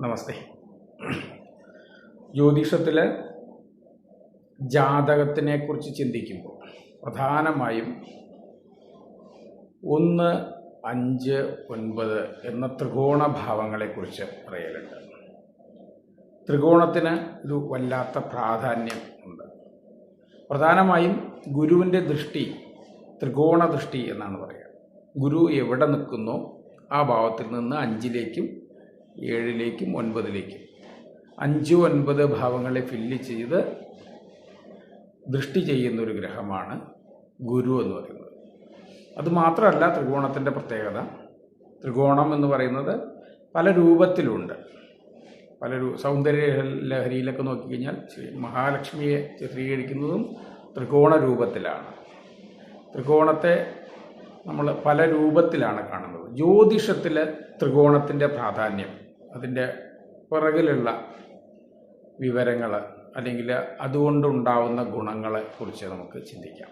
നമസ്തേ. ജ്യോതിഷത്തിൽ ജാതകത്തിനെ കുറിച്ച് ചിന്തിക്കുമ്പോൾ പ്രധാനമായും ഒന്ന് അഞ്ച് ഒൻപത് എന്ന ത്രികോണ ഭാവങ്ങളെക്കുറിച്ച് പറയലുണ്ട്. ത്രികോണത്തിന് ഒരു വല്ലാത്ത പ്രാധാന്യം ഉണ്ട്. പ്രധാനമായും ഗുരുവിന്റെ ദൃഷ്ടി ത്രികോണ ദൃഷ്ടി എന്നാണ് പറയുക. ഗുരു എവിടെ നിൽക്കുന്നോ ആ ഭാവത്തിൽ നിന്ന് അഞ്ചിലേക്കും ഏഴിലേക്കും ഒൻപതിലേക്കും. അഞ്ച് ഒൻപത് ഭാവങ്ങളെ ഫില്ല് ചെയ്ത് ദൃഷ്ടി ചെയ്യുന്ന ഒരു ഗ്രഹമാണ് ഗുരു എന്ന് പറയുന്നത്. അത് മാത്രമല്ല ത്രികോണത്തിന്റെ പ്രത്യേകത. ത്രികോണം എന്ന് പറയുന്നത് പല രൂപത്തിലുണ്ട്. പല രൂ സൗന്ദര്യ ലഹരിയിലൊക്കെ നോക്കിക്കഴിഞ്ഞാൽ മഹാലക്ഷ്മിയെ ചിത്രീകരിക്കുന്നതും ത്രികോണ രൂപത്തിലാണ്. ത്രികോണത്തെ നമ്മൾ പല രൂപത്തിലാണ് കാണുന്നത്. ജ്യോതിഷത്തിൽ ത്രികോണത്തിന്റെ പ്രാധാന്യം. അതിന്റെ പിറകിലുള്ള വിവരങ്ങൾ അല്ലെങ്കിൽ അതുകൊണ്ടുണ്ടാവുന്ന ഗുണങ്ങളെ കുറിച്ച് നമുക്ക് ചിന്തിക്കാം.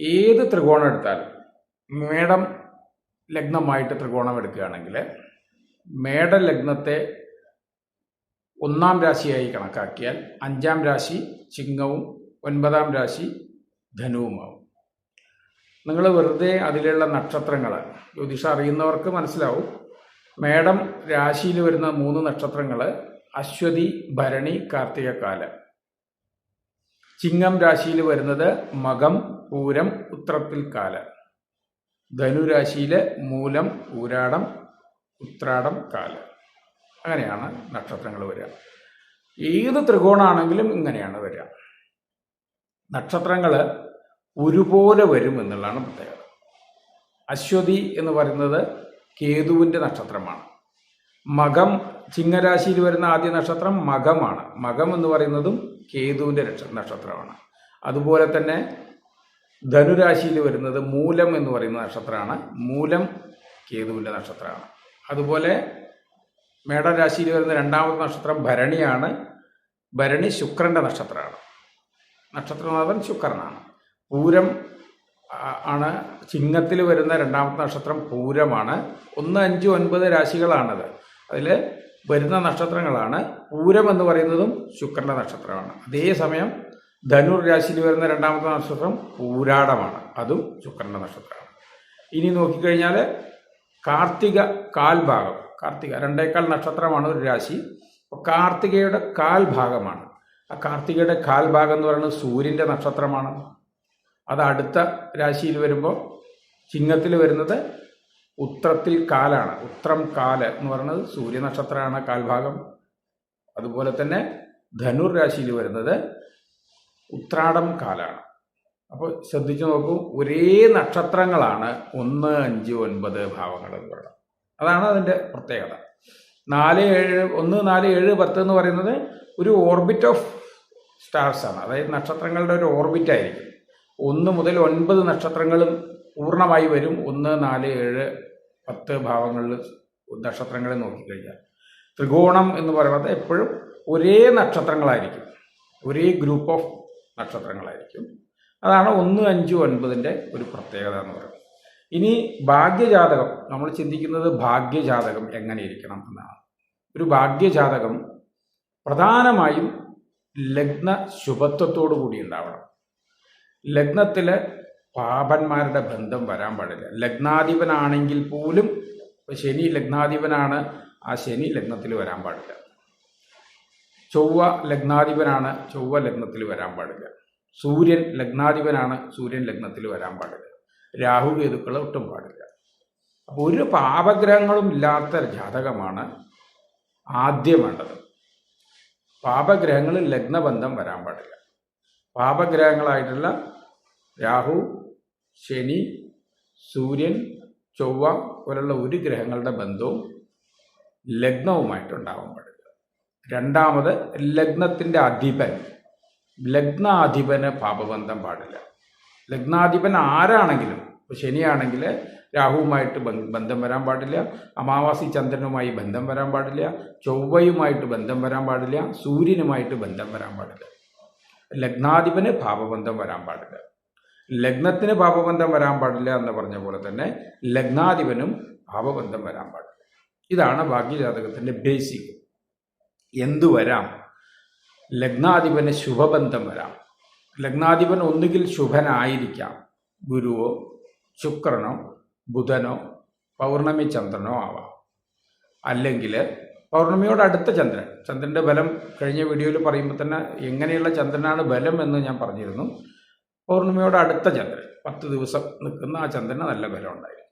ഏത് ത്രികോണം എടുത്താലും മേടം ലഗ്നമായിട്ട് ത്രികോണം എടുക്കുകയാണെങ്കിൽ മേട ലഗ്നത്തെ ഒന്നാം രാശിയായി കണക്കാക്കിയാൽ അഞ്ചാം രാശി ചിങ്ങവും ഒൻപതാം രാശി ധനുവുമാവും. നിങ്ങൾ വെറുതെ അതിലുള്ള നക്ഷത്രങ്ങൾ ജ്യോതിഷം അറിയുന്നവർക്ക് മനസ്സിലാവും. മേടം രാശിയിൽ വരുന്ന മൂന്ന് നക്ഷത്രങ്ങൾ അശ്വതി ഭരണി കാർത്തികക്കാല. ചിങ്ങം രാശിയിൽ വരുന്നത് മകം പൂരം ഉത്രത്തിൽ കാല ധനുരാശിയിൽ മൂലം പൂരാടം ഉത്രാടം കാല. അങ്ങനെയാണ് നക്ഷത്രങ്ങൾ വരിക. ഏത് ത്രികോണാണെങ്കിലും ഇങ്ങനെയാണ് വരിക. നക്ഷത്രങ്ങൾ ഒരുപോലെ വരും എന്നുള്ളതാണ് പ്രത്യേകത. അശ്വതി എന്ന് പറയുന്നത് കേതുവിന്റെ നക്ഷത്രമാണ്. മകം ചിങ്ങരാശിയിൽ വരുന്ന ആദ്യ നക്ഷത്രം മകമാണ്. മകം എന്ന് പറയുന്നതും കേതുവിന്റെ നക്ഷത്രമാണ്. അതുപോലെ തന്നെ ധനുരാശിയിൽ വരുന്നത് മൂലം എന്ന് പറയുന്ന നക്ഷത്രമാണ്. മൂലം കേതുവിന്റെ നക്ഷത്രമാണ്. അതുപോലെ മേടരാശിയിൽ വരുന്ന രണ്ടാമത്തെ നക്ഷത്രം ഭരണിയാണ്. ഭരണി ശുക്രന്റെ നക്ഷത്രമാണ്. നക്ഷത്രനാഥൻ ശുക്രനാണ്. പൂരം ആണ് ചിങ്ങത്തിൽ വരുന്ന രണ്ടാമത്തെ നക്ഷത്രം പൂരമാണ്. ഒന്ന് അഞ്ച് ഒൻപത് രാശികളാണത്. അതിൽ വരുന്ന നക്ഷത്രങ്ങളാണ്. പൂരം എന്ന് പറയുന്നതും ശുക്രന്റെ നക്ഷത്രമാണ്. അതേസമയം ധനുർ രാശിയിൽ വരുന്ന രണ്ടാമത്തെ നക്ഷത്രം പൂരാടമാണ്. അതും ശുക്രന്റെ നക്ഷത്രമാണ്. ഇനി നോക്കിക്കഴിഞ്ഞാൽ കാർത്തിക കാൽഭാഗം. കാർത്തിക രണ്ടേക്കാൽ നക്ഷത്രമാണ് ഒരു രാശി. കാർത്തികയുടെ കാൽഭാഗമാണ്. ആ കാർത്തികയുടെ കാൽഭാഗം എന്ന് പറയുന്നത് സൂര്യന്റെ നക്ഷത്രമാണ്. അത് അടുത്ത രാശിയിൽ വരുമ്പോൾ ചിങ്ങത്തിൽ വരുന്നത് ഉത്രത്തിൽ കാലാണ്. ഉത്രം കാൽ എന്ന് പറയുന്നത് സൂര്യനക്ഷത്രമാണ് കാൽഭാഗം. അതുപോലെ തന്നെ ധനുർ രാശിയിൽ വരുന്നത് ഉത്രാടം കാലാണ്. അപ്പോൾ ശ്രദ്ധിച്ചു നോക്കൂ ഒരേ നക്ഷത്രങ്ങളാണ് ഒന്ന് അഞ്ച് ഒൻപത് ഭാവങ്ങൾ എന്ന് പറയുന്നത്. അതാണ് അതിന്റെ പ്രത്യേകത. നാല് ഏഴ് ഒന്ന് നാല് ഏഴ് പത്ത് എന്ന് പറയുന്നത് ഒരു ഓർബിറ്റ് ഓഫ് സ്റ്റാർസ് ആണ്. അതായത് നക്ഷത്രങ്ങളുടെ ഒരു ഓർബിറ്റ് ആയിരിക്കും. ഒന്ന് മുതൽ ഒൻപത് നക്ഷത്രങ്ങളും പൂർണമായി വരും. ഒന്ന് നാല് ഏഴ് പത്ത് ഭാവങ്ങളിൽ നക്ഷത്രങ്ങളെ നോക്കിക്കഴിഞ്ഞാൽ. ത്രികോണം എന്ന് പറയുന്നത് എപ്പോഴും ഒരേ നക്ഷത്രങ്ങളായിരിക്കും. ഒരേ ഗ്രൂപ്പ് ഓഫ് നക്ഷത്രങ്ങളായിരിക്കും. അതാണ് ഒന്ന് അഞ്ച് ഒൻപതിന്റെ ഒരു പ്രത്യേകത എന്ന് പറയുന്നത്. ഇനി ഭാഗ്യജാതകം. നമ്മൾ ചിന്തിക്കുന്നത് ഭാഗ്യജാതകം എങ്ങനെ ഇരിക്കണം എന്നാണ്. ഒരു ഭാഗ്യജാതകം പ്രധാനമായും ലഗ്ന ശുഭത്വത്തോടു കൂടി ഉണ്ടാവണം. ലഗ്നത്തിൽ പാപന്മാരുടെ ബന്ധം വരാൻ പാടില്ല. ലഗ്നാധിപനാണെങ്കിൽ പോലും ശനി ലഗ്നാധിപനാണ് ആ ശനി ലഗ്നത്തിൽ വരാൻ പാടില്ല. ചൊവ്വ ലഗ്നാധിപനാണ് ചൊവ്വ ലഗ്നത്തിൽ വരാൻ പാടില്ല. സൂര്യൻ ലഗ്നാധിപനാണ് സൂര്യൻ ലഗ്നത്തിൽ വരാൻ പാടില്ല. രാഹു കേതുക്കൾ ഒട്ടും പാടില്ല. അപ്പോൾ ഒരു പാപഗ്രഹങ്ങളും ഇല്ലാത്ത ജാതകമാണ് ആദ്യം വേണ്ടത്. പാപഗ്രഹങ്ങളിൽ ലഗ്നബന്ധം വരാൻ പാടില്ല. പാപഗ്രഹങ്ങളായിട്ടുള്ള രാഹു ശനി സൂര്യൻ ചൊവ്വ പോലുള്ള ഒരു ഗ്രഹങ്ങളുടെ ബന്ധവും ലഗ്നവുമായിട്ടുണ്ടാവാൻ പാടില്ല. രണ്ടാമത് ലഗ്നത്തിന്റെ അധിപൻ. ലഗ്നാധിപന് പാപബന്ധം പാടില്ല. ലഗ്നാധിപൻ ആരാണെങ്കിലും ഇപ്പോൾ ശനിയാണെങ്കിൽ രാഹുവുമായിട്ട് ബന്ധം വരാൻ പാടില്ല. അമാവാസി ചന്ദ്രനുമായി ബന്ധം വരാൻ പാടില്ല. ചൊവ്വയുമായിട്ട് ബന്ധം വരാൻ പാടില്ല. സൂര്യനുമായിട്ട് ബന്ധം വരാൻ പാടില്ല. ലഗ്നാധിപന് പാപബന്ധം വരാൻ പാടില്ല. ലഗ്നത്തിന് പാപബന്ധം വരാൻ പാടില്ല എന്ന് പറഞ്ഞ പോലെ തന്നെ ലഗ്നാധിപനും പാപബന്ധം വരാൻ പാടില്ല. ഇതാണ് ഭാഗ്യജാതകത്തിന്റെ ബേസിക് എന്തു വരാം? ലഗ്നാധിപന് ശുഭബന്ധം വരാം. ലഗ്നാധിപൻ ഒന്നുകിൽ ശുഭനായിരിക്കാം. ഗുരുവോ ശുക്രനോ ബുധനോ പൗർണമി ചന്ദ്രനോ ആവാം. അല്ലെങ്കിൽ പൗർണമിയോട് അടുത്ത ചന്ദ്രൻ. ചന്ദ്രന്റെ ബലം കഴിഞ്ഞ വീഡിയോയിൽ പറയുമ്പോൾ തന്നെ എങ്ങനെയുള്ള ചന്ദ്രനാണ് ബലം എന്ന് ഞാൻ പറഞ്ഞിരുന്നു. പൗർണമിയോട് അടുത്ത ചന്ദ്രൻ. പത്ത് ദിവസം നിൽക്കുന്ന ആ ചന്ദ്രന് നല്ല ബലം ഉണ്ടായിരുന്നു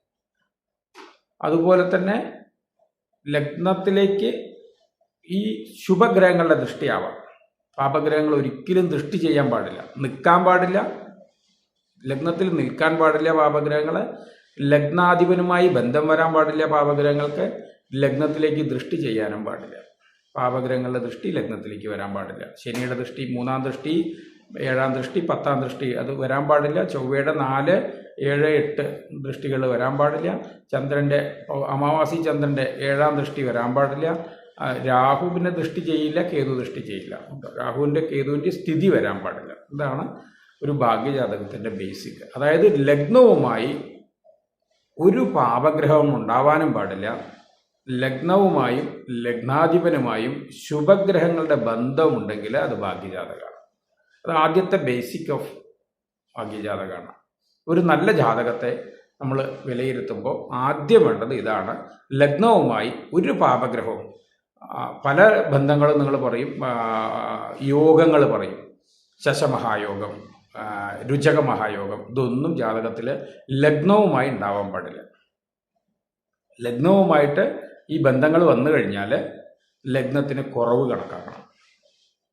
അതുപോലെ തന്നെ ലഗ്നത്തിലേക്ക് ഈ ശുഭഗ്രഹങ്ങളുടെ ദൃഷ്ടിയാവാം. പാപഗ്രഹങ്ങൾ ഒരിക്കലും ദൃഷ്ടി ചെയ്യാൻ പാടില്ല. നിൽക്കാൻ പാടില്ല. ലഗ്നത്തിൽ നിൽക്കാൻ പാടില്ല പാപഗ്രഹങ്ങൾ. ലഗ്നാധിപനുമായി ബന്ധം വരാൻ പാടില്ല പാപഗ്രഹങ്ങൾക്ക്. ലഗ്നത്തിലേക്ക് ദൃഷ്ടി ചെയ്യാനും പാടില്ല. പാപഗ്രഹങ്ങളുടെ ദൃഷ്ടി ലഗ്നത്തിലേക്ക് വരാൻ പാടില്ല. ശനിയുടെ ദൃഷ്ടി മൂന്നാം ദൃഷ്ടി ഏഴാം ദൃഷ്ടി പത്താം ദൃഷ്ടി. അത് വരാൻ പാടില്ല. ചൊവ്വയുടെ നാല് ഏഴ് എട്ട് ദൃഷ്ടികൾ വരാൻ പാടില്ല. ചന്ദ്രന്റെ അമാവാസി ചന്ദ്രന്റെ ഏഴാം ദൃഷ്ടി വരാൻ പാടില്ല. രാഹു രാഹുവിനെ ദൃഷ്ടി ചെയ്യില്ല കേതു ദൃഷ്ടി ചെയ്യില്ല. രാഹുവിന്റെ കേതുവിന്റെ സ്ഥിതി വരാൻ പാടില്ല. ഇതാണ് ഒരു ഭാഗ്യജാതകത്തിന്റെ ബേസിക് അതായത് ലഗ്നവുമായി ഒരു പാപഗ്രഹവും ഉണ്ടാവാനും പാടില്ല. ലഗ്നവുമായും ലഗ്നാധിപനുമായും ശുഭഗ്രഹങ്ങളുടെ ബന്ധമുണ്ടെങ്കിൽ അത് ഭാഗ്യജാതകമാണ്. അത് ആദ്യത്തെ ബേസിക് ഓഫ് ഭാഗ്യജാതകമാണ് ഒരു നല്ല ജാതകത്തെ നമ്മൾ വിലയിരുത്തുമ്പോൾ ആദ്യം വേണ്ടത് ഇതാണ്. ലഗ്നവുമായി ഒരു പാപഗ്രഹവും പല ബന്ധങ്ങളും നിങ്ങൾ പറയും യോഗങ്ങൾ പറയും. ശശമഹായോഗം രുചക മഹായോഗം ഇതൊന്നും ജാതകത്തിൽ ലഗ്നവുമായി ഉണ്ടാവാൻ പാടില്ല. ലഗ്നവുമായിട്ട് ഈ ബന്ധങ്ങൾ വന്നു കഴിഞ്ഞാൽ ലഗ്നത്തിന് കുറവ് കണക്കാക്കണം.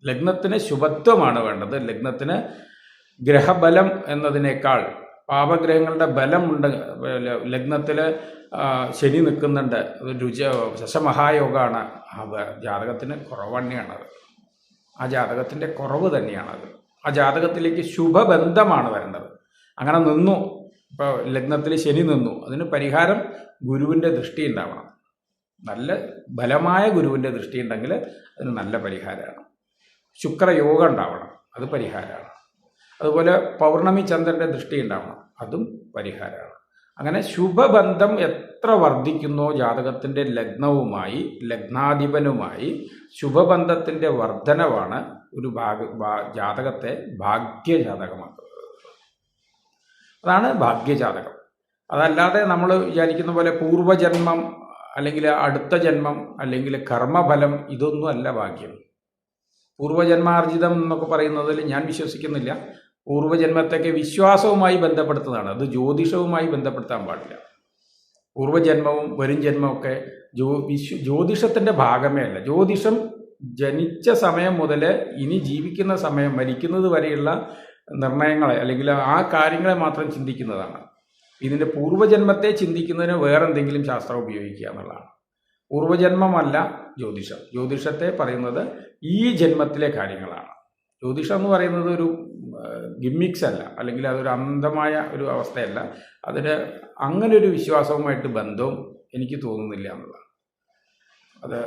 ലഗ്നത്തിന് ശുഭത്വമാണ് വേണ്ടത്. ലഗ്നത്തിന് ഗ്രഹബലം എന്നതിനേക്കാൾ പാപഗ്രഹങ്ങളുടെ ബലം ബലമുണ്ട് ലഗ്നത്തിൽ ശനി നിൽക്കുന്നുണ്ട്. രുചി ശശമഹായോഗമാണ് ജാതകത്തിന് കുറവ് തന്നെയാണത് ആ ജാതകത്തിന്റെ കുറവ് തന്നെയാണത് ആ ജാതകത്തിലേക്ക് ശുഭബന്ധമാണ് വരേണ്ടത്. അങ്ങനെ നിന്നു. ഇപ്പോൾ ലഗ്നത്തിൽ ശനി നിന്നു. അതിന് പരിഹാരം ഗുരുവിന്റെ ദൃഷ്ടി ഉണ്ടാവണം. നല്ല ബലമായ ഗുരുവിന്റെ ദൃഷ്ടി ഉണ്ടെങ്കിൽ അതിന് നല്ല പരിഹാരമാണ്. ശുക്രയോഗം ഉണ്ടാവണം. അത് പരിഹാരമാണ്. അതുപോലെ പൗർണമി ചന്ദ്രന്റെ ദൃഷ്ടി ഉണ്ടാവണം. അതും പരിഹാരമാണ്. അങ്ങനെ ശുഭബന്ധം എത്ര വർദ്ധിക്കുന്നോ ജാതകത്തിന്റെ ലഗ്നവുമായി ലഗ്നാധിപനുമായി ശുഭബന്ധത്തിന്റെ വർധനവാണ് ഒരു ഭാഗ ജാതകത്തെ ഭാഗ്യജാതകമാക്കുന്നത്. അതാണ് ഭാഗ്യജാതകം. അതല്ലാതെ നമ്മൾ വിചാരിക്കുന്ന പോലെ പൂർവജന്മം അല്ലെങ്കിൽ അടുത്ത ജന്മം അല്ലെങ്കിൽ കർമ്മഫലം ഇതൊന്നും അല്ല ഭാഗ്യം. പൂർവജന്മാർജിതം എന്നൊക്കെ പറയുന്നതിൽ ഞാൻ വിശ്വസിക്കുന്നില്ല. പൂർവജന്മത്തൊക്കെ വിശ്വാസവുമായി ബന്ധപ്പെടുത്തുന്നതാണ്. അത് ജ്യോതിഷവുമായി ബന്ധപ്പെടുത്താൻ പാടില്ല. പൂർവജന്മവും വരും ജന്മമൊക്കെ ജ്യോ വിശ്വ ജ്യോതിഷത്തിന്റെ ഭാഗമേ അല്ല. ജ്യോതിഷം ജനിച്ച സമയം മുതൽ ഇനി ജീവിക്കുന്ന സമയം മരിക്കുന്നത് വരെയുള്ള നിർണയങ്ങളെ അല്ലെങ്കിൽ ആ കാര്യങ്ങളെ മാത്രം ചിന്തിക്കുന്നതാണ്. ഇതിന്റെ പൂർവജന്മത്തെ ചിന്തിക്കുന്നതിന് വേറെന്തെങ്കിലും ശാസ്ത്രം ഉപയോഗിക്കുക എന്നുള്ളതാണ്. പൂർവജന്മമല്ല ജ്യോതിഷം. ജ്യോതിഷത്തെ പറയുന്നത് ഈ ജന്മത്തിലെ കാര്യങ്ങളാണ്. ജ്യോതിഷം എന്ന് പറയുന്നത് ഒരു ഗിമ്മിക്സ് അല്ല. അല്ലെങ്കിൽ അതൊരു അന്ധമായ ഒരു അവസ്ഥയല്ല. അതിന് അങ്ങനെ ഒരു വിശ്വാസവുമായിട്ട് ബന്ധവും എനിക്ക് തോന്നുന്നില്ല എന്നുള്ളതാണ്. അത്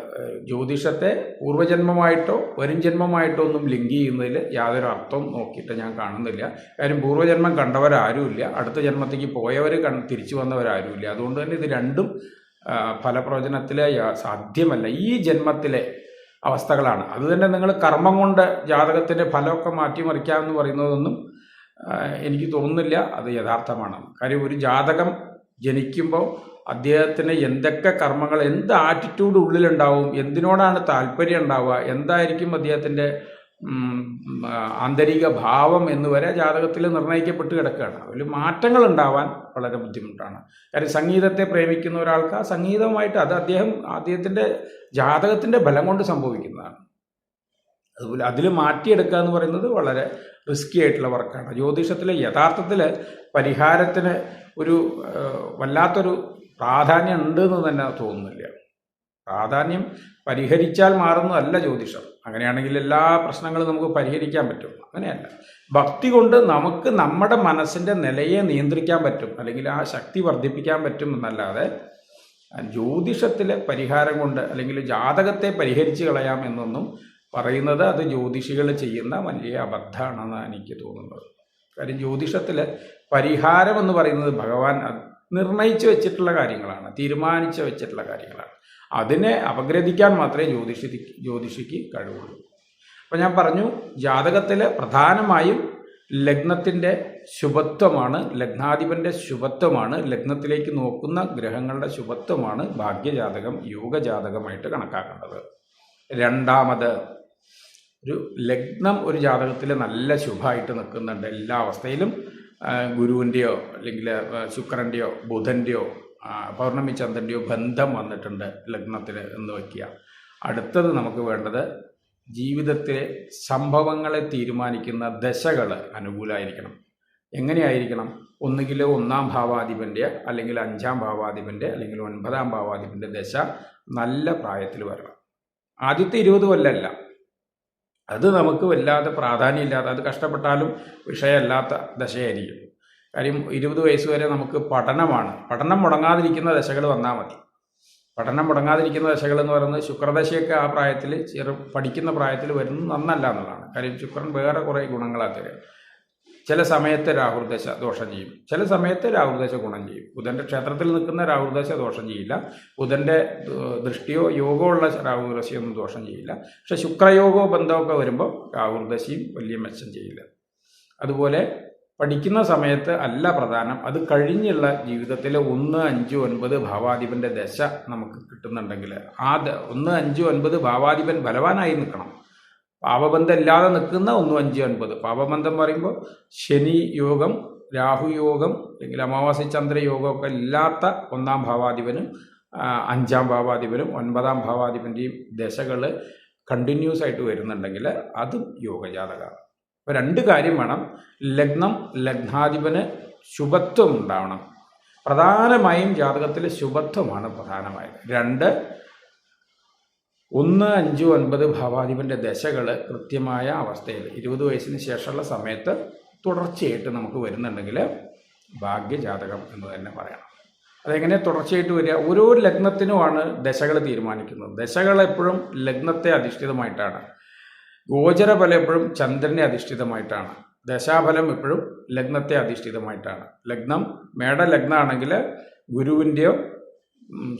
ജ്യോതിഷത്തെ പൂർവജന്മമായിട്ടോ വരും ജന്മമായിട്ടോ ഒന്നും ലിങ്ക് ചെയ്യുന്നതിൽ യാതൊരു അർത്ഥവും നോക്കിയിട്ട് ഞാൻ കാണുന്നില്ല. കാര്യം പൂർവജന്മം കണ്ടവരാരുമില്ല. അടുത്ത ജന്മത്തേക്ക് പോയവർ കൺ തിരിച്ചു വന്നവരാരുമില്ല. അതുകൊണ്ട് തന്നെ ഇത് രണ്ടും ഫലപ്രവചനത്തിലെ സാധ്യമല്ല. ഈ ജന്മത്തിലെ അവസ്ഥകളാണ്. അതുതന്നെ നിങ്ങൾ കർമ്മം കൊണ്ട് ജാതകത്തിന്റെ ഫലമൊക്കെ മാറ്റിമറിക്കാമെന്ന് പറയുന്നതൊന്നും എനിക്ക് തോന്നുന്നില്ല. അത് യഥാർത്ഥമാണ്. കാര്യം ഒരു ജാതകം ജനിക്കുമ്പോൾ അദ്ദേഹത്തിന് എന്തൊക്കെ കർമ്മങ്ങൾ എന്ത് ആറ്റിറ്റ്യൂഡ് ഉള്ളിലുണ്ടാവും എന്തിനോടാണ് താല്പര്യം ഉണ്ടാവുക എന്തായിരിക്കും അദ്ദേഹത്തിന്റെ ആന്തരിക ഭാവം എന്ന് വരെ ജാതകത്തിൽ നിർണയിക്കപ്പെട്ട് കിടക്കുകയാണ്. അതിൽ മാറ്റങ്ങൾ ഉണ്ടാവാൻ വളരെ ബുദ്ധിമുട്ടാണ്. കാര്യം സംഗീതത്തെ പ്രേമിക്കുന്ന ഒരാൾക്ക് ആ അത് അദ്ദേഹം അദ്ദേഹത്തിന്റെ ജാതകത്തിന്റെ ബലം കൊണ്ട് സംഭവിക്കുന്നതാണ്. അതുപോലെ അതിൽ മാറ്റിയെടുക്കുക എന്ന് പറയുന്നത് വളരെ റിസ്കി ആയിട്ടുള്ള വർക്കാണ് ജ്യോതിഷത്തിലെ യഥാർത്ഥത്തിൽ പരിഹാരത്തിന് ഒരു വല്ലാത്തൊരു പ്രാധാന്യം ഉണ്ട് എന്ന് തന്നെ തോന്നുന്നില്ല. പ്രാധാന്യം പരിഹരിച്ചാൽ മാറുന്നതല്ല ജ്യോതിഷം. അങ്ങനെയാണെങ്കിൽ എല്ലാ പ്രശ്നങ്ങളും നമുക്ക് പരിഹരിക്കാൻ പറ്റും. അങ്ങനെയല്ല. ഭക്തി കൊണ്ട് നമുക്ക് നമ്മുടെ മനസ്സിന്റെ നിലയെ നിയന്ത്രിക്കാൻ പറ്റും. അല്ലെങ്കിൽ ആ ശക്തി വർദ്ധിപ്പിക്കാൻ പറ്റും എന്നല്ലാതെ ജ്യോതിഷത്തിലെ പരിഹാരം കൊണ്ട് അല്ലെങ്കിൽ ജാതകത്തെ പരിഹരിച്ച് കളയാം എന്നൊന്നും പറയുന്നത് അത് ജ്യോതിഷികൾ ചെയ്യുന്ന വലിയ അബദ്ധമാണെന്ന് എനിക്ക് തോന്നുന്നത്. കാര്യം ജ്യോതിഷത്തിൽ പരിഹാരം എന്ന് പറയുന്നത് ഭഗവാൻ നിർണയിച്ചു വെച്ചിട്ടുള്ള കാര്യങ്ങളാണ് തീരുമാനിച്ചു വെച്ചിട്ടുള്ള കാര്യങ്ങളാണ്. അതിനെ അപഗ്രഥിക്കാൻ മാത്രമേ ജ്യോതിഷി ജ്യോതിഷിക്ക് കഴിവുള്ളൂ. അപ്പം ഞാൻ പറഞ്ഞു ജാതകത്തിൽ പ്രധാനമായും ലഗ്നത്തിന്റെ ശുഭത്വമാണ് ലഗ്നാധിപന്റെ ശുഭത്വമാണ് ലഗ്നത്തിലേക്ക് നോക്കുന്ന ഗ്രഹങ്ങളുടെ ശുഭത്വമാണ് ഭാഗ്യജാതകം യോഗജാതകമായിട്ട് കണക്കാക്കേണ്ടത്. രണ്ടാമത് ഒരു ലഗ്നം ഒരു ജാതകത്തിൽ നല്ല ശുഭമായിട്ട് നിൽക്കുന്നുണ്ട്. എല്ലാ അവസ്ഥയിലും ഗുരുവിന്റെയോ അല്ലെങ്കിൽ ശുക്രന്റെയോ ബുധന്റെയോ പൗർണമി ചന്ദ്രന്റെയോ ബന്ധം വന്നിട്ടുണ്ട് ലഗ്നത്തിൽ എന്ന് വയ്ക്കുക അടുത്തത് നമുക്ക് വേണ്ടത് ജീവിതത്തിലെ സംഭവങ്ങളെ തീരുമാനിക്കുന്ന ദശകൾ അനുകൂലമായിരിക്കണം എങ്ങനെയായിരിക്കണം? ഒന്നുകിൽ ഒന്നാം ഭാവാധിപന്റെ അല്ലെങ്കിൽ അഞ്ചാം ഭാവാധിപന്റെ അല്ലെങ്കിൽ ഒൻപതാം ഭാവാധിപന്റെ ദശ നല്ല പ്രായത്തിൽ വരണം. ആദ്യത്തെ ഇരുപത് കൊല്ലമല്ല അത് നമുക്ക് വല്ലാതെ പ്രാധാന്യമില്ലാതെ അത് കഷ്ടപ്പെട്ടാലും വിഷയമല്ലാത്ത ദശയായിരിക്കും. കാര്യം ഇരുപത് വയസ്സ് വരെ നമുക്ക് പഠനമാണ്. പഠനം മുടങ്ങാതിരിക്കുന്ന ദശകൾ വന്നാൽ മതി. പഠനം മുടങ്ങാതിരിക്കുന്ന ദശകൾ എന്ന് പറയുന്നത് ശുക്രദശയൊക്കെ ആ പ്രായത്തിൽ ചെറു പഠിക്കുന്ന പ്രായത്തിൽ വരുന്നത് നന്നല്ല എന്നുള്ളതാണ്. കാര്യം ശുക്രൻ വേറെ കുറേ ഗുണങ്ങളാണ് തരിക. ചില സമയത്ത് രാഹുർദശ ദോഷം ചെയ്യും. ചില സമയത്ത് രാഹുർദശ ഗുണം ചെയ്യും. ബുധന്റെ ക്ഷേത്രത്തിൽ നിൽക്കുന്ന രാഹുർദശ ദോഷം ചെയ്യില്ല. ബുധന്റെ ദൃഷ്ടിയോ യോഗോ ഉള്ള രാഹുർദശയൊന്നും ദോഷം ചെയ്യില്ല. പക്ഷെ ശുക്രയോഗോ ബന്ധമൊക്കെ വരുമ്പോൾ രാഹുർദശയും വലിയ മെച്ചം ചെയ്യില്ല. അതുപോലെ പഠിക്കുന്ന സമയത്ത് അല്ല പ്രധാനം. അത് കഴിഞ്ഞുള്ള ജീവിതത്തിലെ ഒന്ന് അഞ്ച് ഒൻപത് ഭാവാധിപന്റെ ദശ നമുക്ക് കിട്ടുന്നുണ്ടെങ്കിൽ ആ ഒന്ന് അഞ്ച് ഒൻപത് ഭാവാധിപൻ ബലവാനായി നിൽക്കണം. പാപബന്ധം ഇല്ലാതെ നിൽക്കുന്ന ഒന്ന് അഞ്ച് ഒൻപത്. പാപബന്ധം പറയുമ്പോൾ ശനി യോഗം രാഹു യോഗം അല്ലെങ്കിൽ അമാവാസി ചന്ദ്ര യോഗമൊക്കെ ഇല്ലാത്ത ഒന്നാം ഭാവാധിപനും അഞ്ചാം ഭാവാധിപനും ഒൻപതാം ഭാവാധിപന്റെയും ദശകൾ കണ്ടിന്യൂസ് ആയിട്ട് വരുന്നുണ്ടെങ്കിൽ അതും യോഗജാതകമാണ്. അപ്പോൾ രണ്ട് കാര്യം വേണം. ലഗ്നം ലഗ്നാധിപന് ശുഭത്വം ഉണ്ടാവണം. പ്രധാനമായും ജാതകത്തിൽ ശുഭത്വമാണ് പ്രധാനമായത്. രണ്ട് ഒന്ന് അഞ്ച് ഒൻപത് ഭാവാധിപന്റെ ദശകൾ കൃത്യമായ അവസ്ഥയിൽ ഇരുപത് വയസ്സിന് ശേഷമുള്ള സമയത്ത് തുടർച്ചയായിട്ട് നമുക്ക് വരുന്നുണ്ടെങ്കിൽ ഭാഗ്യജാതകം എന്ന് തന്നെ പറയണം. അതെങ്ങനെ തുടർച്ചയായിട്ട് വരിക? ഓരോ ലഗ്നത്തിനുമാണ് ദശകൾ തീരുമാനിക്കുന്നത്. ദശകൾ എപ്പോഴും ലഗ്നത്തെ അധിഷ്ഠിതമായിട്ടാണ്. ഗോചരഫലം എപ്പോഴും ചന്ദ്രനെ അധിഷ്ഠിതമായിട്ടാണ്. ദശാഫലം എപ്പോഴും ലഗ്നത്തെ അധിഷ്ഠിതമായിട്ടാണ്. ലഗ്നം മേട ലഗ്നമാണെങ്കിൽ ഗുരുവിന്റെയോ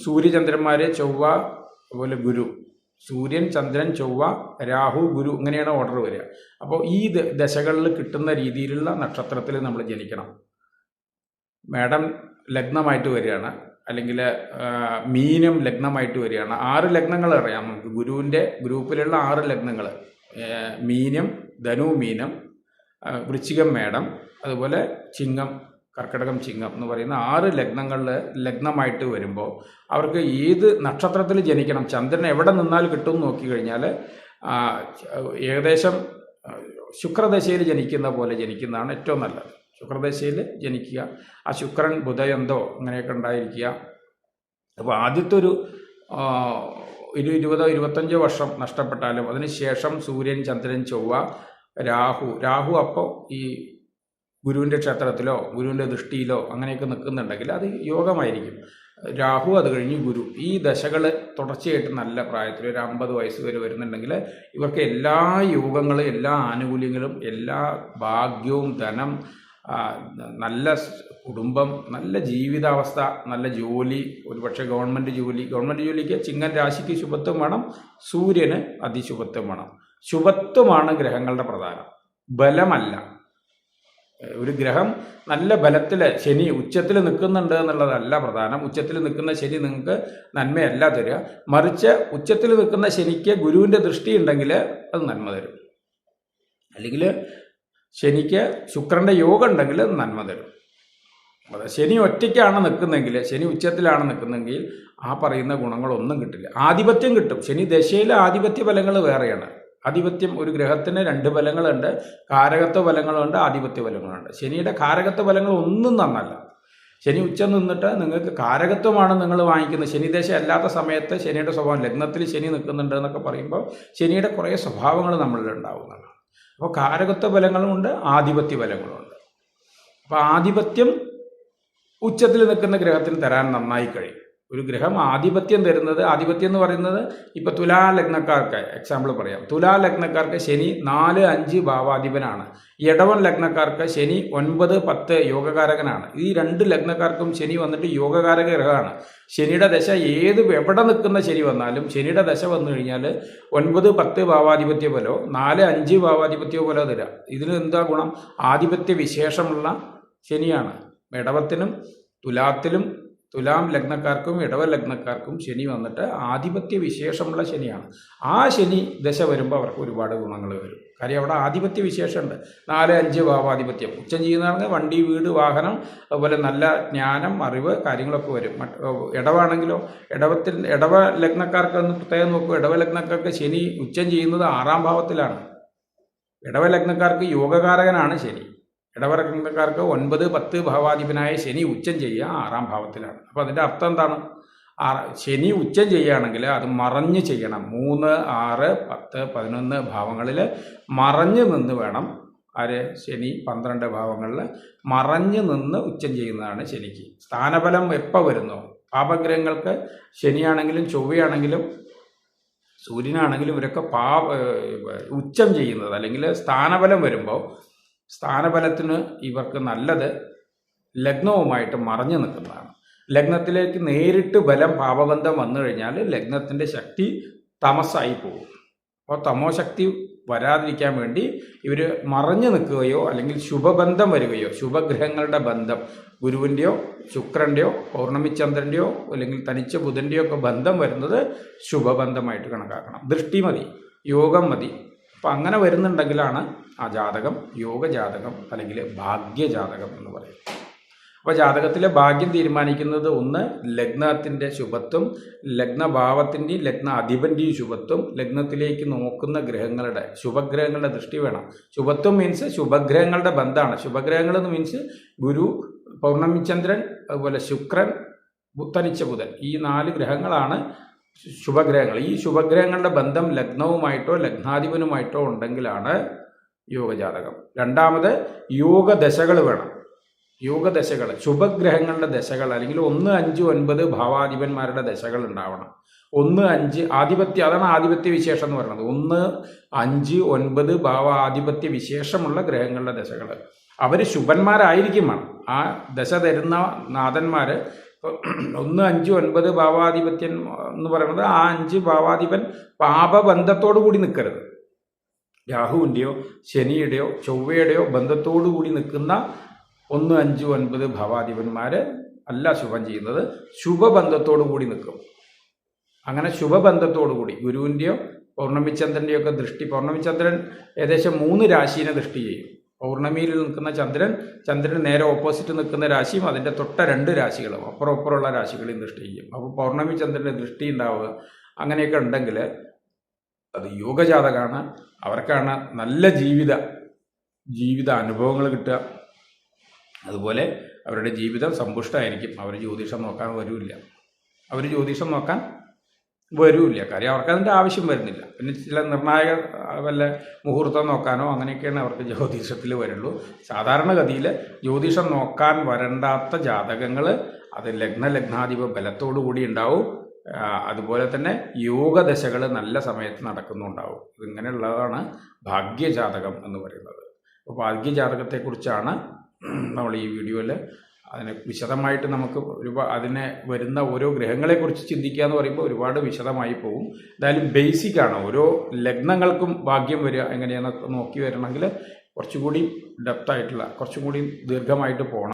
സൂര്യചന്ദ്രന്മാരെ ചൊവ്വ അതുപോലെ ഗുരു. സൂര്യൻ ചന്ദ്രൻ ചൊവ്വ രാഹു ഗുരു ഇങ്ങനെയാണ് ഓർഡർ വരിക. അപ്പോൾ ഈ ദശകളിൽ കിട്ടുന്ന രീതിയിലുള്ള നക്ഷത്രത്തിൽ നമ്മൾ ജനിക്കണം. മേടം ലഗ്നമായിട്ട് വരികയാണ്. അല്ലെങ്കിൽ മീനം ലഗ്നമായിട്ട് വരികയാണ്. ആറ് ലഗ്നങ്ങൾ അറിയാം നമുക്ക്. ഗുരുവിന്റെ ഗ്രൂപ്പിലുള്ള ആറ് ലഗ്നങ്ങൾ. മീനം ധനു മീനം വൃശ്ചികം മേടം അതുപോലെ ചിങ്ങം കർക്കിടകം ചിങ്ങം എന്ന് പറയുന്ന ആറ് ലഗ്നങ്ങളിൽ ലഗ്നമായിട്ട് വരുമ്പോൾ അവർക്ക് ഏത് നക്ഷത്രത്തിൽ ജനിക്കണം ചന്ദ്രൻ എവിടെ നിന്നാൽ കിട്ടും നോക്കി കഴിഞ്ഞാൽ ഏകദേശം ശുക്രദശയിൽ ജനിക്കുന്ന പോലെ ജനിക്കുന്നതാണ് ഏറ്റവും നല്ലത്. ശുക്രദശയിൽ ജനിക്കുക ആ ശുക്രൻ ബുധയന്തോ അങ്ങനെയൊക്കെ ഉണ്ടായിരിക്കുക. അപ്പോൾ ആദ്യത്തെ ഒരു ഒരു ഇരുപതോ ഇരുപത്തഞ്ചോ വർഷം നഷ്ടപ്പെട്ടാലും അതിനുശേഷം സൂര്യൻ ചന്ദ്രൻ ചൊവ്വ രാഹു രാഹു അപ്പോൾ ഈ ഗുരുവിന്റെ ക്ഷേത്രത്തിലോ ഗുരുവിന്റെ ദൃഷ്ടിയിലോ അങ്ങനെയൊക്കെ നിൽക്കുന്നുണ്ടെങ്കിൽ അത് യോഗമായിരിക്കും. രാഹു അത് കഴിഞ്ഞ് ഗുരു. ഈ ദശകൾ തുടർച്ചയായിട്ട് നല്ല പ്രായത്തിൽ ഒരു അമ്പത് വയസ്സ് വരെ വരുന്നുണ്ടെങ്കിൽ ഇവർക്ക് എല്ലാ യോഗങ്ങളും എല്ലാ ആനുകൂല്യങ്ങളും എല്ലാ ഭാഗ്യവും ധനം നല്ല കുടുംബം നല്ല ജീവിതാവസ്ഥ നല്ല ജോലി ഒരുപക്ഷെ ഗവൺമെന്റ് ജോലി. ഗവൺമെന്റ് ജോലിക്ക് ചിങ്ങൻ രാശിക്ക് ശുഭത്വം വേണം സൂര്യന് അതിശുഭത്വം വേണം. ശുഭത്വമാണ് ഗ്രഹങ്ങളുടെ പ്രധാനം. ബലമല്ല. ഒരു ഗ്രഹം നല്ല ബലത്തിൽ ശനി ഉച്ചത്തിൽ നിൽക്കുന്നുണ്ട് എന്നുള്ളതല്ല പ്രധാനം. ഉച്ചത്തിൽ നിൽക്കുന്ന ശനി നിങ്ങൾക്ക് നന്മയല്ല തരിക. മറിച്ച് ഉച്ചത്തിൽ നിൽക്കുന്ന ശനിക്ക് ഗുരുവിന്റെ ദൃഷ്ടി ഉണ്ടെങ്കിൽ അത് നന്മ തരും. അല്ലെങ്കിൽ ശനിക്ക് ശുക്രന്റെ യോഗം ഉണ്ടെങ്കിൽ നന്മ തരും. അതെ ശനി ഒറ്റയ്ക്കാണ് നിൽക്കുന്നതെങ്കിൽ ശനി ഉച്ചത്തിലാണ് നിൽക്കുന്നെങ്കിൽ ആ പറയുന്ന ഗുണങ്ങളൊന്നും കിട്ടില്ല. ആധിപത്യം കിട്ടും. ശനി ദശയിലെ ആധിപത്യ ഫലങ്ങൾ വേറെയാണ്. ആധിപത്യം ഒരു ഗ്രഹത്തിന് രണ്ട് ഫലങ്ങളുണ്ട് കാരകത്വ ഫലങ്ങളുണ്ട് ആധിപത്യ ഫലങ്ങളുണ്ട്. ശനിയുടെ കാരകത്വ ഫലങ്ങൾ ഒന്നും നന്നല്ല. ശനി ഉച്ച നിന്നിട്ട് നിങ്ങൾക്ക് കാരകത്വമാണ് നിങ്ങൾ വാങ്ങിക്കുന്നത്. ശനിദേശം അല്ലാത്ത സമയത്ത് ശനിയുടെ സ്വഭാവം ലഗ്നത്തിൽ ശനി നിൽക്കുന്നുണ്ട് എന്നൊക്കെ പറയുമ്പോൾ ശനിയുടെ കുറേ സ്വഭാവങ്ങൾ നമ്മളിൽ ഉണ്ടാവുന്നതാണ് അപ്പോൾ കാരകത്വ ബലങ്ങളുമുണ്ട് ആധിപത്യ ബലങ്ങളുമുണ്ട്. അപ്പോൾ ആധിപത്യം ഉച്ചത്തിൽ നിൽക്കുന്ന ഗ്രഹത്തിന് തരാൻ നന്നായി കഴിയും. ഒരു ഗ്രഹം ആധിപത്യം തരുന്നത് ആധിപത്യം എന്ന് പറയുന്നത് ഇപ്പോൾ തുലാ ലഗ്നക്കാർക്ക് എക്സാമ്പിൾ പറയാം. തുലാ ലഗ്നക്കാർക്ക് ശനി നാല് അഞ്ച് ഭാവാധിപനാണ്. ഇടവൻ ലഗ്നക്കാർക്ക് ശനി ഒൻപത് പത്ത് യോഗകാരകനാണ്. ഈ രണ്ട് ലഗ്നക്കാർക്കും ശനി വന്നിട്ട് യോഗകാരക ഗ്രഹമാണ്. ശനിയുടെ ദശ ഏത് എവിടെ നിൽക്കുന്ന ശനി വന്നാലും ശനിയുടെ ദശ വന്നു കഴിഞ്ഞാൽ ഒൻപത് പത്ത് ഭാവാധിപത്യ പോലോ നാല് അഞ്ച് ഭാവാധിപത്യ പോലോ തരാം. ഇതിന് എന്താ ഗുണം? ആധിപത്യ വിശേഷമുള്ള ശനിയാണ്. ഇടവത്തിനും തുലാത്തിലും തുലാം ലഗ്നക്കാർക്കും ഇടവ ലഗ്നക്കാർക്കും ശനി വന്നിട്ട് ആധിപത്യ വിശേഷമുള്ള ശനിയാണ്. ആ ശനി ദശ വരുമ്പോൾ അവർക്ക് ഒരുപാട് ഗുണങ്ങൾ വരും. കാര്യം അവിടെ ആധിപത്യ വിശേഷമുണ്ട്. നാല് അഞ്ച് ഭാവാധിപത്യം. ഉച്ചം ചെയ്യുന്നതാണ് വണ്ടി വീട് വാഹനം അതുപോലെ നല്ല ജ്ഞാനം അറിവ് കാര്യങ്ങളൊക്കെ വരും. ഇടവാണെങ്കിലോ ഇടവത്തിൽ ഇടവ ലഗ്നക്കാർക്ക് ഒന്ന് പ്രത്യേകം നോക്കൂ. ഇടവ ലഗ്നക്കാർക്ക് ശനി ഉച്ചം ചെയ്യുന്നത് ആറാം ഭാവത്തിലാണ്. ഇടവ ലഗ്നക്കാർക്ക് യോഗകാരകനാണ് ശനി. ഇടവലഗ്നക്കാർക്ക് ഒൻപത് പത്ത് ഭാവാധിപനായ ശനി ഉച്ചം ചെയ്യുക ആറാം ഭാവത്തിലാണ്. അപ്പോൾ അതിന്റെ അർത്ഥം എന്താണ്? ശനി ഉച്ചം ചെയ്യുകയാണെങ്കിൽ അത് മറഞ്ഞ് ചെയ്യണം. മൂന്ന് ആറ് പത്ത് പതിനൊന്ന് ഭാവങ്ങളിൽ മറഞ്ഞ് നിന്ന് വേണം. ആര്? ശനി പന്ത്രണ്ട് ഭാവങ്ങളിൽ മറഞ്ഞ് നിന്ന് ഉച്ചം ചെയ്യുന്നതാണ് ശനിക്ക്. സ്ഥാനഫലം എപ്പോൾ വരുന്നു? പാപഗ്രഹങ്ങൾക്ക് ശനിയാണെങ്കിലും ചൊവ്വയാണെങ്കിലും സൂര്യനാണെങ്കിലും ഇവരൊക്കെ പാ ഉച്ചം ചെയ്യുന്നത്. അല്ലെങ്കിൽ സ്ഥാനഫലം വരുമ്പോൾ സ്ഥാനബലത്തിന് ഇവർക്ക് നല്ലത് ലഗ്നവുമായിട്ട് മറഞ്ഞു നിൽക്കുന്നതാണ്. ലഗ്നത്തിലേക്ക് നേരിട്ട് ബലം പാപബന്ധം വന്നു കഴിഞ്ഞാൽ ലഗ്നത്തിന്റെ ശക്തി തമസായി പോകും. അപ്പോൾ തമോശക്തി വരാതിരിക്കാൻ വേണ്ടി ഇവർ മറഞ്ഞു നിൽക്കുകയോ അല്ലെങ്കിൽ ശുഭബന്ധം വരികയോ ശുഭഗ്രഹങ്ങളുടെ ബന്ധം ഗുരുവിന്റെയോ ശുക്രന്റെയോ പൗർണമിചന്ദ്രന്റെയോ അല്ലെങ്കിൽ തനിച്ച ബുധന്റെയോ ഒക്കെ ബന്ധം വരുന്നത് ശുഭബന്ധമായിട്ട് കണക്കാക്കണം. ദൃഷ്ടി മതി യോഗം മതി. അപ്പം അങ്ങനെ വരുന്നുണ്ടെങ്കിലാണ് ആ ജാതകം യോഗജാതകം അല്ലെങ്കിൽ ഭാഗ്യജാതകം എന്ന് പറയുന്നത്. അപ്പോൾ ജാതകത്തിലെ ഭാഗ്യം തീരുമാനിക്കുന്നത് ഒന്ന് ലഗ്നത്തിന്റെ ശുഭത്വം ലഗ്നഭാവത്തിന്റെയും ലഗ്ന അധിപന്റെയും ശുഭത്വം ലഗ്നത്തിലേക്ക് നോക്കുന്ന ഗ്രഹങ്ങളുടെ ശുഭഗ്രഹങ്ങളുടെ ദൃഷ്ടി വേണം. ശുഭത്വം മീൻസ് ശുഭഗ്രഹങ്ങളുടെ ബന്ധമാണ്. ശുഭഗ്രഹങ്ങൾ എന്ന് മീൻസ് ഗുരു പൗർണമിചന്ദ്രൻ അതുപോലെ ശുക്രൻ തനിച്ച ബുധൻ. ഈ നാല് ഗ്രഹങ്ങളാണ് ശുഭഗ്രഹങ്ങൾ. ഈ ശുഭഗ്രഹങ്ങളുടെ ബന്ധം ലഗ്നവുമായിട്ടോ ലഗ്നാധിപനുമായിട്ടോ ഉണ്ടെങ്കിലാണ് യോഗജാതകം. രണ്ടാമത് യോഗദശകൾ വേണം. യോഗദശകൾ ശുഭഗ്രഹങ്ങളുടെ ദശകൾ അല്ലെങ്കിൽ ഒന്ന് അഞ്ച് ഒൻപത് ഭാവാധിപന്മാരുടെ ദശകൾ ഉണ്ടാവണം. ഒന്ന് അഞ്ച് ആധിപത്യ അതാണ് ആധിപത്യ വിശേഷം എന്ന് പറയുന്നത്. ഒന്ന് അഞ്ച് ഒൻപത് ഭാവ ആധിപത്യ വിശേഷമുള്ള ഗ്രഹങ്ങളുടെ ദശകൾ. അവർ ശുഭന്മാരായിരിക്കും ആ ദശ തരുന്ന നാഥന്മാർ ഒന്ന് അഞ്ച് ഒൻപത് ഭാവാധിപത്യൻ എന്ന് പറയുന്നത് ആ അഞ്ച് ഭാവാധിപൻ പാപബന്ധത്തോടു കൂടി നിൽക്കരുത് രാഹുവിന്റെയോ ശനിയുടെയോ ചൊവ്വയുടെയോ ബന്ധത്തോടു കൂടി നിൽക്കുന്ന ഒന്ന് അഞ്ച് ഒൻപത് ഭാവാധിപന്മാർ അല്ല ശുഭം ചെയ്യുന്നത്. ശുഭബന്ധത്തോടു കൂടി നിൽക്കും. അങ്ങനെ ശുഭബന്ധത്തോടു കൂടി ഗുരുവിന്റെയോ പൗർണമിചന്ദ്രന്റെയൊക്കെ ദൃഷ്ടി പൗർണമിചന്ദ്രൻ ഏകദേശം മൂന്ന് രാശീനെ ദൃഷ്ടി ചെയ്യും. പൗർണമിയിൽ നിൽക്കുന്ന ചന്ദ്രൻ ചന്ദ്രന് നേരെ ഓപ്പോസിറ്റ് നിൽക്കുന്ന രാശിയും അതിന്റെ തൊട്ട രണ്ട് രാശികളും അപ്പുറം അപ്പുറമുള്ള രാശികളെയും ദൃഷ്ടി ചെയ്യും. അപ്പോൾ പൗർണമി ചന്ദ്രന്റെ ദൃഷ്ടി ഉണ്ടാവുക അങ്ങനെയൊക്കെ ഉണ്ടെങ്കിൽ അത് യോഗജാതകമാണ് അവർക്കാണ് നല്ല ജീവിത ജീവിത അനുഭവങ്ങൾ കിട്ടുക. അതുപോലെ അവരുടെ ജീവിതം സമ്പുഷ്ടമായിരിക്കും. അവർ ജ്യോതിഷം നോക്കാൻ വരില്ല അവർ ജ്യോതിഷം നോക്കാൻ വരില്ല. കാര്യം അവർക്ക് അതിന്റെ ആവശ്യം വരുന്നില്ല. പിന്നെ ചില നിർണായക വല്ല മുഹൂർത്തം നോക്കാനോ അങ്ങനെയൊക്കെയാണ് അവർക്ക് ജ്യോതിഷത്തിൽ വരുള്ളൂ. സാധാരണഗതിയിൽ ജ്യോതിഷം നോക്കാൻ വരണ്ടാത്ത ജാതകങ്ങൾ അത് ലഗ്ന ലഗ്നാധിപ ബലത്തോടു കൂടി ഉണ്ടാവും. അതുപോലെ തന്നെ യോഗദശകൾ നല്ല സമയത്ത് നടക്കുന്നുണ്ടാവും. ഇതിങ്ങനെയുള്ളതാണ് ഭാഗ്യജാതകം എന്ന് പറയുന്നത്. അപ്പോൾ ഭാഗ്യജാതകത്തെക്കുറിച്ചാണ് നമ്മൾ ഈ വീഡിയോയിൽ അതിനെ വിശദമായിട്ട് നമുക്ക് ഒരുപാട് അതിനെ വരുന്ന ഓരോ ഗ്രഹങ്ങളെക്കുറിച്ച് ചിന്തിക്കുക എന്ന് പറയുമ്പോൾ ഒരുപാട് വിശദമായി പോകും എന്തായാലും ബേസിക് ആണ്. ഓരോ ലഗ്നങ്ങൾക്കും ഭാഗ്യം വരിക എങ്ങനെയാണെന്നൊക്കെ നോക്കി വരണമെങ്കിൽ കുറച്ചുകൂടി ഡെപ്ത് ആയിട്ടുള്ള കുറച്ചും കൂടി ദീർഘമായിട്ട് പോകണം